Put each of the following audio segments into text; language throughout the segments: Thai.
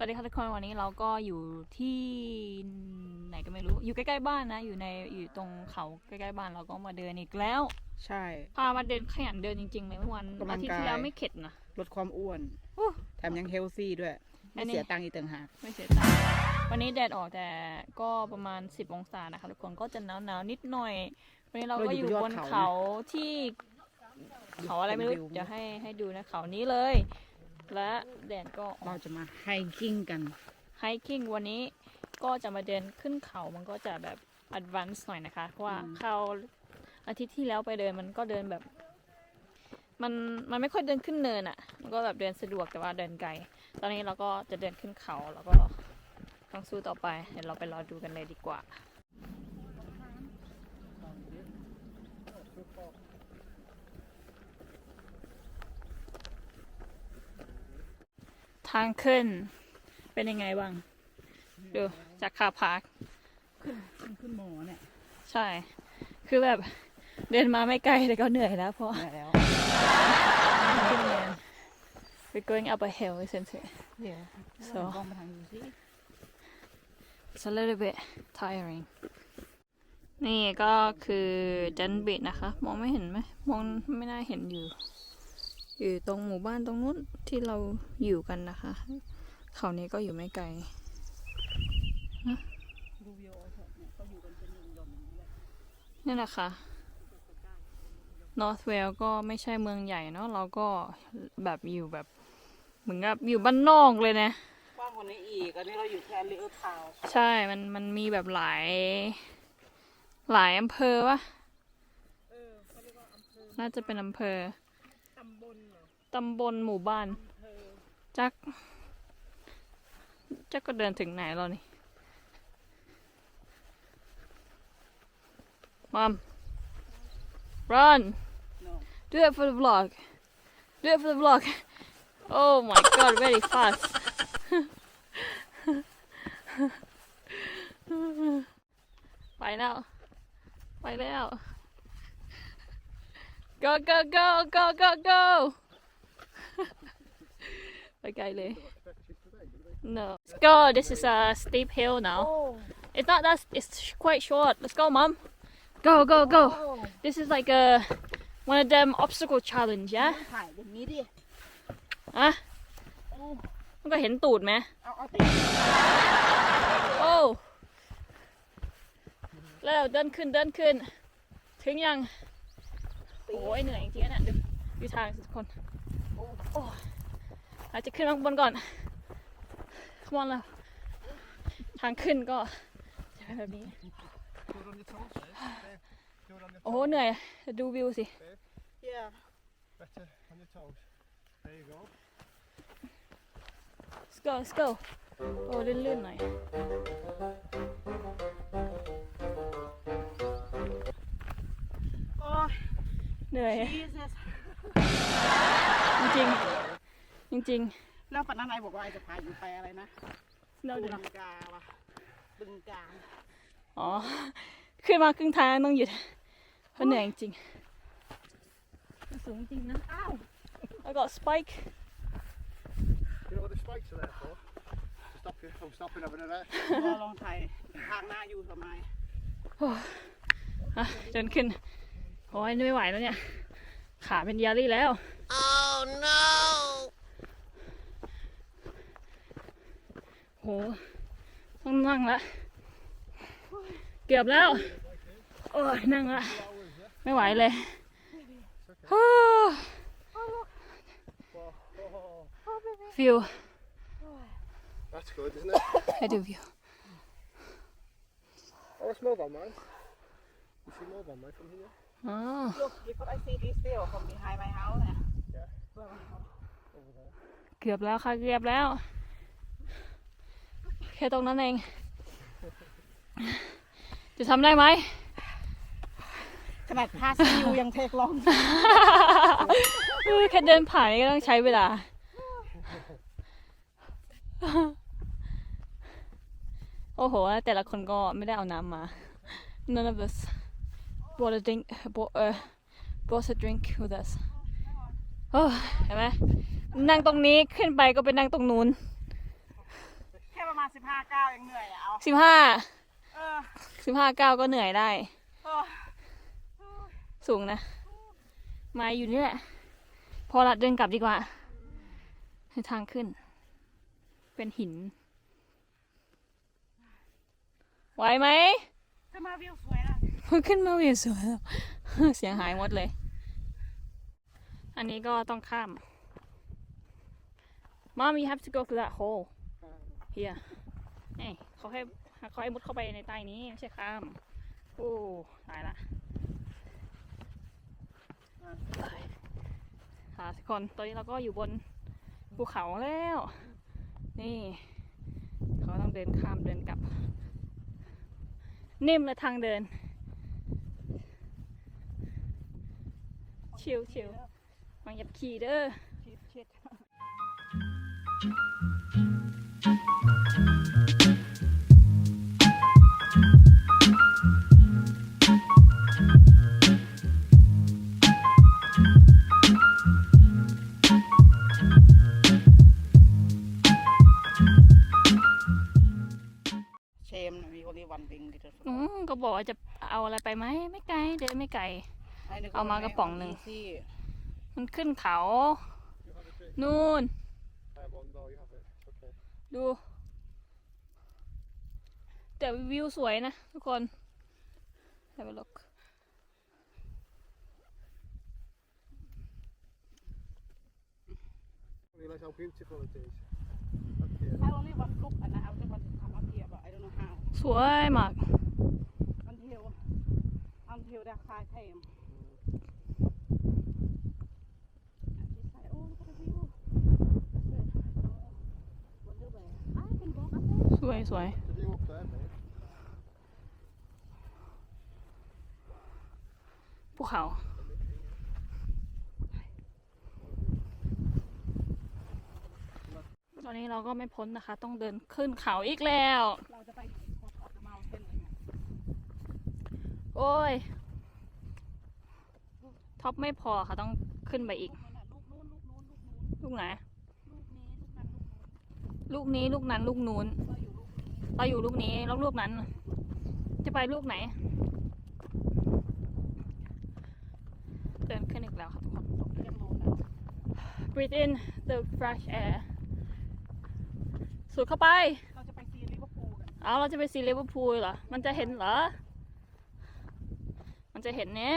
วัสดีค่ะทุกคนวันนี้เราก็อยู่ที่ไหนก็ไม่รู้ อยู่ใกล้ๆบ้านนะ อยู่ในอยู่ตรงเขาใกล้ๆบ้านเราก็มาเดินอีกแล้ว ใช่ พามาเดินขยันเดินจริงๆเลยเมื่อวันกำลัอางทิตย์กายที่แล้วไม่เข็ดนะลดความอ้วนโอ้แถมยังเฮลซี่ด้วยอัไม่นนี้เสียตังค์อีกต่างหากไม่เสียตังค์วันนี้แดดออกแต่ก็ประมาณ 10 องศานะคะทุกคนก็จะหนาวๆนิดหน่อย วันนี้เราก็อยู่บนเขาที่ เขาอะไรไม่รู้เดี๋ยวให้ให้ดูนะเขานี้เลย และแดดก็ออกเราจะมาไฮกิ้งกันไฮกิ้งวันนี้ก็จะมาเดินขึ้นเขามันก็จะแบบอัดวานซ์หน่อยนะคะเพราะว่าอืมเขาอาทิตย์ที่แล้วไปเดินมันก็เดินแบบ มันมันไม่ค่อยเดินขึ้นเนินอะ่ะ มันก็แบบเดินสะดวกแต่ว่าเดินไกล ตอนนี้เราก็จะเดินขึ้นเขาแล้วก็ต้องสู้ต่อไป เดี๋ยวเราไปรอดูกันเลยดีกว่าางขึ้น เป็นยังไงบ้าง ดู จากคาพาร์คขึ้นหมอเนี่ย ใช่ คือแบบเดินมาไม่ไกลแต่ก็เหนื่อยแล้วเพราะได้แล้วขึ้นเนิน we're going up a hill isn't it เดี๋ยว So กล้องมาทางดูสิ it's a little bit tiring นี่ก็คือจันบิดนะคะ มองไม่เห็นไหมมองไม่น่าเห็นอยู่ อยู่ตรงหมู่บ้านตรงนู้นที่เราอยู่กันนะคะ เขานี้ก็อยู่ไม่ไกลดูวิวเอาเถอะเนี่ยเขาอยู่กันเป็นหย่อมๆอย่างนี้แหละนี่แหละค่ะ North Wales ก็ไม่ใช่เมืองใหญ่เนาะเราก็แบบอยู่แบบ เหมือนกับอยู่บ้านนอกเลยนะกว้างกว่านี้อีกอันนี้เราอยู่แค่ลิเออร์ทาวน์ใช่มันมันมีแบบหลาย หลายอำเภอวะเออเขาเรียกว่าอำเภอน่าจะเป็นอำเภอตำบลเหรอ ตำบลหมู่บ้านอำเภอจัก จักก็เดินถึงไหนแล้วนี่ Mom run เนาะ Do it for the vlog. Do it for the vlog. Oh my god, very fast. ไปแล้ว ไปแล้ว go go go go go go ไปไกลเลย no let's go this is a steep hill now it's not that it's quite short let's go mom go go go this is like a one of them obstacle challenge yeah ถ่ายอย่างนี้ดิอะโอ้มันก็เห็นตูดไหมโอ้แล้วเดินขึ้นเดินขึ้น ถึงยังโอ้ยเหนื่อยจริงๆนะดูดูทางสิทุกคนโอ้ อาจจะขึ้นมาข้างบนก่อนขมอนแล้วทางขึ้นก็จะเป็นแบบนี้ Do it on your toes, Dave. Dave, do it on your โอ้โห toes. เหนื่อย ดูวิวสิเยี่ย Better on your toes. There you go. let's go let's go โอ้ลื่นๆหน่อยโอ้ยเหนื่อย Jesus จริงๆจ ริง แล้วปันนั้นไอบอกว่าไอจะพาอยู่ไปอะไรนะๆ เราดูเดินลังกาว่ะบึงการอ๋อ ขึ้นมาครึ่งทางต้องหยุดเพราะเหนื่อยจริงมันสูงจริงนะอ้าว แล้วก็สไปค์ You know what the spikes are there for? To stop you from stopping having a rest. รอลองถ่ายทางหน้าอยู่ทำไมอะเดินขึ้นโอ้ยไม่ไหวแล้วเนี่ย ขาเป็นยาลี่แล้ว oh no โหต้องนั่งละ เกือบแล้ว โอ้ยนั่งละ ไม่ไหวเลยฟิว That's good, isn't it? ให้ดูวิว Oh, it's mobile, man. You see mobile, man, from here? อ๋อ Look you could I see this view from behind my house เนี่ย Over there. เกือบแล้วค่ะเกือบแล้ว ค่ตรงนั้นเอง จะทำได้ไหม ขนาดพาซิวยังเทคลองเออแค่เดินผ่านนี่ก็ต้องใช้เวลา โอ้โห แต่ละคนก็ไม่ได้เอาน้ำมา none of us bought a drink bought a bought a drink with us โอ้เห็นไหมนั่งตรงนี้ขึ้นไปก็ไปนั่งตรงนู้นสิบ ห้าเก้ายังเหนื่อยอะเอาสิบห้าเออสิบห้าเก้าก็เหนื่อยได้เออสูงนะ มาอยู่นี่แหละ พอละเดินกลับดีกว่าให้ทางขึ้น เป็นหิน ไหวไหม จะมาวิวสวยนะขึ้นมาวิวสวยแล้ว เสียงหายหมดเลย อันนี้ก็ต้องข้าม Mom you have to go through that hole here นี่เขาให้เขาให้มุดเข้าไปในใต้นี้ไม่ใช่ข้ามโอ้ตายละค่ะทุกคนตอนนี้เราก็อยู่บนภูเขาแล้ว นี่เขาต้องเดินข้ามเดินกลับ นิ่มเลยทางเดิน ชิวชิวๆวางหยับขี่เด้อ อร์อืมก็บอกว่าจะเอาอะไรไปไหมไม่ไกลเดินไม่ไกล เอามากระป๋องหนึ่งที่มันขึ้นเขา นู่น I have one, no, you have it. It's okay. ดู แต่วิวสวยนะทุกคน Have a look Realise how beautiful it is. Up here. I only want look and I just want to come up here but I don't know how สวยมาก until until the car came and she said oh look at the view I said oh wonder where I can walk up there สวยสวย The view up there, mate. ภูเขาตอนนี้เราก็ไม่พ้นนะคะ ต้องเดินขึ้นเขาอีกแล้ว เราจะไปขอขอจะมาเส้นเลยเนี่ย โอ้ย ท็อปไม่พอค่ะต้องขึ้นไปอีกนั่นน่ะลูกนู้นลูกนู้นลูกนู้นลูกไหน ลูกนี้ลูกนั้นลูกนู้นลูกนี้ลูกนั้นลูกนู้นเราอยู่ลูกนี้เราอยู่ลูกนี้แล้วลูกนั้น จะไปลูกไหน เดินขึ้นอีกแล้วค่ะทุกคนเรียนรู้นะ breathe in the fresh air สูดเข้าไป เราจะไปซีลิเวอร์พูลกันเอาเราจะไปซีลิเวอร์พูลเหรอ มันจะเห็นเหรอมัน จะเห็นเนี่ย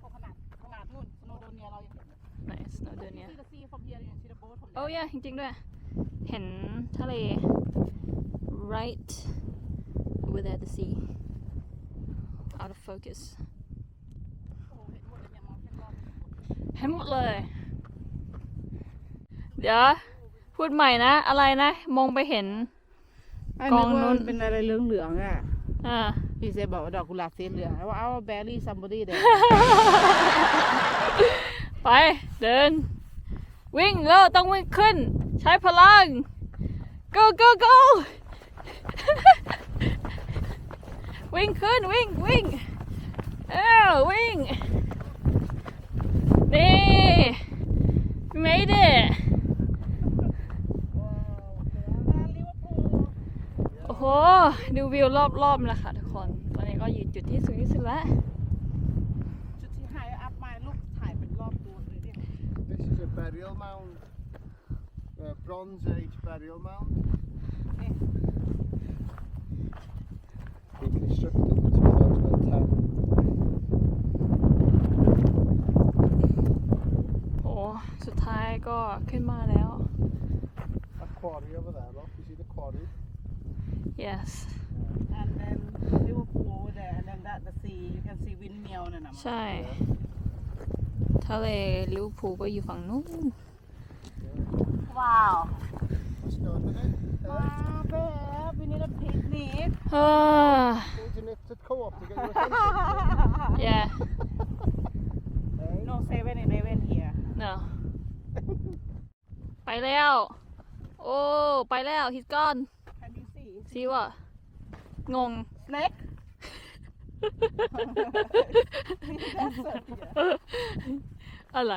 โอ้ขนาดขนาดนู่นสโนโดเนียเรายังเห็นเลย ไหนสโนเดอร์เนี่ยซี the sea from here เนี่ย see the boat from โอ้ยจริงๆด้วย เห็นทะเล right over there the sea out of focus โอ้เห็นหมดเลยเนี่ยมองเห็นรอบเห็นหมดเลย เดี๋ยว พูดใหม่นะ อะไรนะ มองไปเห็น กองนู้น เป็นอะไรเหลืองๆอะ อ่า พี่เซบอกว่าดอกกุหลาบสีเหลืองว่าเอาแบรี่ซัมบอดี้เดไป เดิน วิ่งแล้วต้องวิ่งขึ้น ใช้พลัง go go go วิ่งขึ้นวิ่งวิ่งเอ้าวิ่งนี่ made it ลิเวอร์พูล โอ้โห ดูวิวรอบๆแล้วค่ะทุกคน ตอนนี้ก็อยู่จุดที่สูงที่สุดแล้ว จุดที่ไฮอัพมาลูกถ่ายเป็นรอบตัวเลยเนี่ย This is a burial mound. A Bronze Age burial mound. Reconstructed in 2010. โอ้สุดท้ายก็ขึ้นมาแล้ว That quarry over there, look. You see the quarry? Yes and then Liverpool over there and then that the sea you can see windmill นั่นน่ะใช่ทะเลลิเวอร์พูลก็อยู่ฝั่งนู้นว้าว Let's go in it. ว้าวเบ๊บ we need a picnic เออ Going to to co-op to get your attention. yeah no seven eleven here no ไปแล้ว โอ้ ไปแล้ว he's gone can you see ซีว่ะงง snake That's it, yeah. อะไร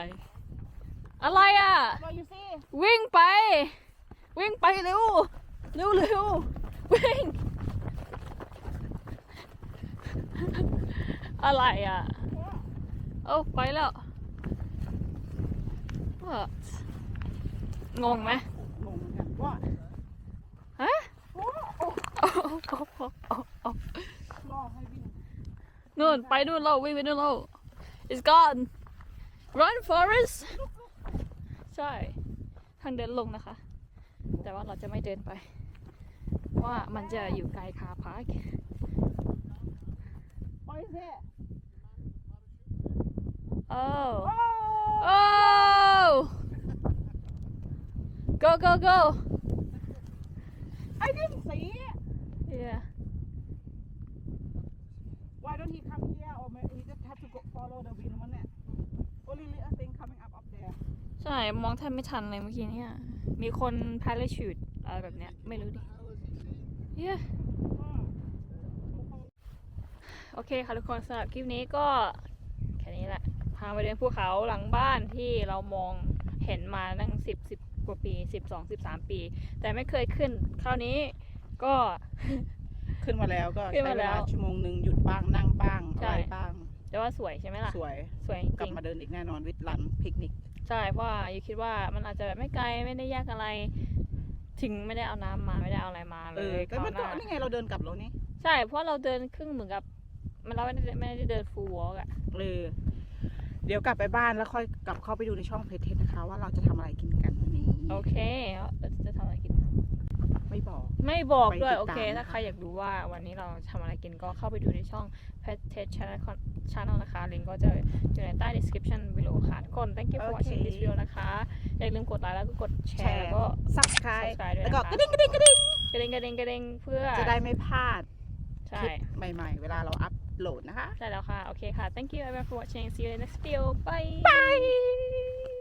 อะไรอะ what you see วิ่งไป วิ่งไปเร็ว เร็วเร็ววิ่ง อะไรอะโอ้ไปแล้ว What งงไหม งงเหมือนกันว่าฮะ นู่นไปนู่นแล้ววิ่งไปนู่นแล้ว it's gone run Forest ใช่ ทางเดินลงนะคะ แต่ว่าเราจะไม่เดินไปเพราะว่ามันจะอยู่ไกลคาพาร์คปล่อยเซ่โอ้โอ้ Oh! Go, go, go! I didn't see it Yeah. why don't he come here or maybe he just have to go follow the wind มันเนี่ย only little thing coming up up there ใช่มองแทบไม่ทันเลยเมื่อกี้เนี่ย มีคนพาราชูดอะไรแบบเนี้ย ไม่รู้ดิ Yeah. โอเคค่ะทุกคนสำหรับคลิปนี้ก็แค่นี้แหละ พาไปเดินภูเขาหลังบ้านที่เรามองเห็นมาตั้งสิบสิบกว่าปีสิบสองสิบสามปี แต่ไม่เคยขึ้น คราวนี้ก็ ขึ้นมาแล้วก็ขึ้นใช้มาเวแล้ลาว ชั่วโมงหนึ่งหยุดบ้างนั่งบ้างใช่ อะไรบ้าง แต่ว่าสวยใช่ไหมล่ะ สวยสวยจกลับริงมาเดินอีกแน่นอนวิดลันพิกนิกๆ ใช่เพราะว่าอยู่คิดว่ามันอาจจะแบบไม่ไกลไม่ได้ยากอะไร ถึงไม่ได้เอาน้ำมาไม่ได้เอาอะไรมาเลเออยแต่มันคก็ราวหน้านี่ไงเราเดินกลับแล้วนี่ใช่เพราะเราเดินครึ่งเหมือนกับ มันเราไม่ได้ไม่ได้เดินฟูลวอล์กอะเออเดี๋ยวกลับไปบ้านแล้วค่อยกลับเข้าไปดูในช่องเพจเทสนะคะ ว่าเราจะทำอะไรกินกันวันนี้โอเคเราจะทำอะไรกิน ไม่บอก ไม่บอกด้วย ไปติดตามโอเค ถ้านะคะ ใครอยากรู้ว่าวันนี้เราทำอะไรกินก็เข้าไปดูในช่อง Pet Test Channel Channel นะคะ ลิงก์ก็จะอยู่ในใต้ description below ค่ะทุกคน thank you for watching this video นะคะ อย่าลืมกดไลค์แล้วก็กดแชแชร์ร์แล้วก็ subscribe subscribe ด้วยแล้วก็นะคะกระดิ่งกระดิ่งกระดิ่งกระดิ่งกระดิ่งกระดิ่งเพื่อ จะได้ไม่พลาดใช่ คลิปใหม่ๆ เวลาเราอัพโหลดนะคะ ใช่แล้วค่ะ โอเคค่ะ thank you everyone for watching see you in the next video bye